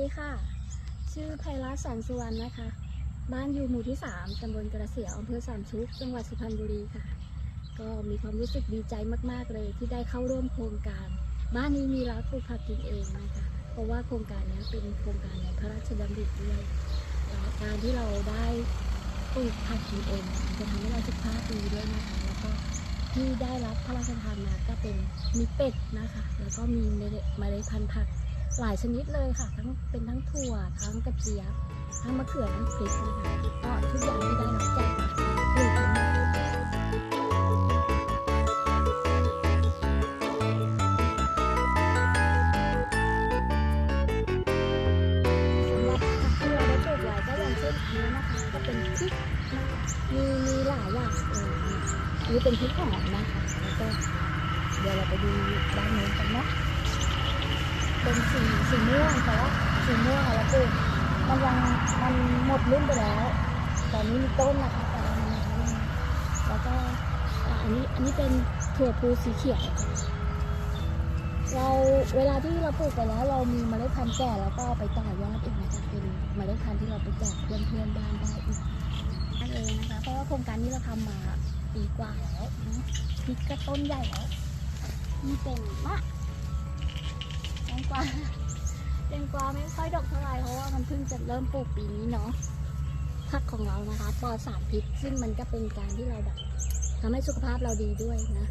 รัตน์แสงสุวรรณนะคะ บ้านอยู่หมู่ที่ 3ตำบลกระเสียวอำเภอสามชุก จังหวัดสุพรรณบุรีค่ะ ก็มีความรู้สึกดีใจมาก ๆ เลยที่ได้เข้าร่วมโครงการ บ้านนี้มีร้านปลูกผักกินเองนะคะ เพราะว่าโครงการนี้เป็นโครงการในพระราชดำริด้วยการที่เราได้ปลูกผักกินเองจะทำให้เราสุขภาพดีด้วยนะคะ แล้วก็ที่ได้รับพระราชทานมาก็เป็นมีเป็ดนะคะ แล้วก็มีเมล็ดเมล็ดพันธุ์ผัก หลายชนิดเลยค่ะ ทั้งเป็นทั้งถั่วทั้งกระเจี๊ยบทั้งมะเขือทั้งพริกนะคะก็ทุกอย่างที่ได้รับจากมาปลูกทั้งหมดสำหรับผักที่เราได้ปลูกไว้ก็อย่างเช่นอันนี้นะคะก็เป็นพริกมีมีหลายอย่างเลยนี่เป็นพริกหอมนะคะแล้วก็เดี๋ยวเราไปดูด้านโน้นกันเนาะ เป็นสีสีม่วงแต่ว่าสีม่วงอะเราปลูกมันยังมันหมดรุ่นไปแล้ว ตอนนี้มีต้นนะคะแต่มันยังไม่แล้วก็อันนี้อันนี้เป็นถั่วพูสีเขียวเราเวลาที่เราปลูกไปแล้ว เรามีเมล็ดพันธุ์แก่แล้วก็เอาไปต่อยอดอีกนะคะเป็นเมล็ดพันธุ์ที่เราไปแจกเพื่อนเพื่อนๆบ้านได้อีกนั่นเองนะคะเพราะว่าโครงการนี้เราทำมาปีกว่าแล้วนะพริกก็ต้นใหญ่แล้วนี่เป็นมะแตง กวาแตงกวาไม่ค่อยดอกเท่าไหร่เพราะว่ามันเพิ่งจะเริ่มปลูกปีนี้เนาะผักของเรานะคะปลอดสารพิษซึ่งมันก็เป็นการที่เราแบบทำให้สุขภาพเราดีด้วยนะ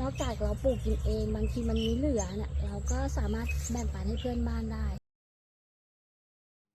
นอกจากเราปลูกกินเอง บางทีมันมีเหลือเนี่ยเราก็สามารถแบ่งปันให้เพื่อนบ้านได้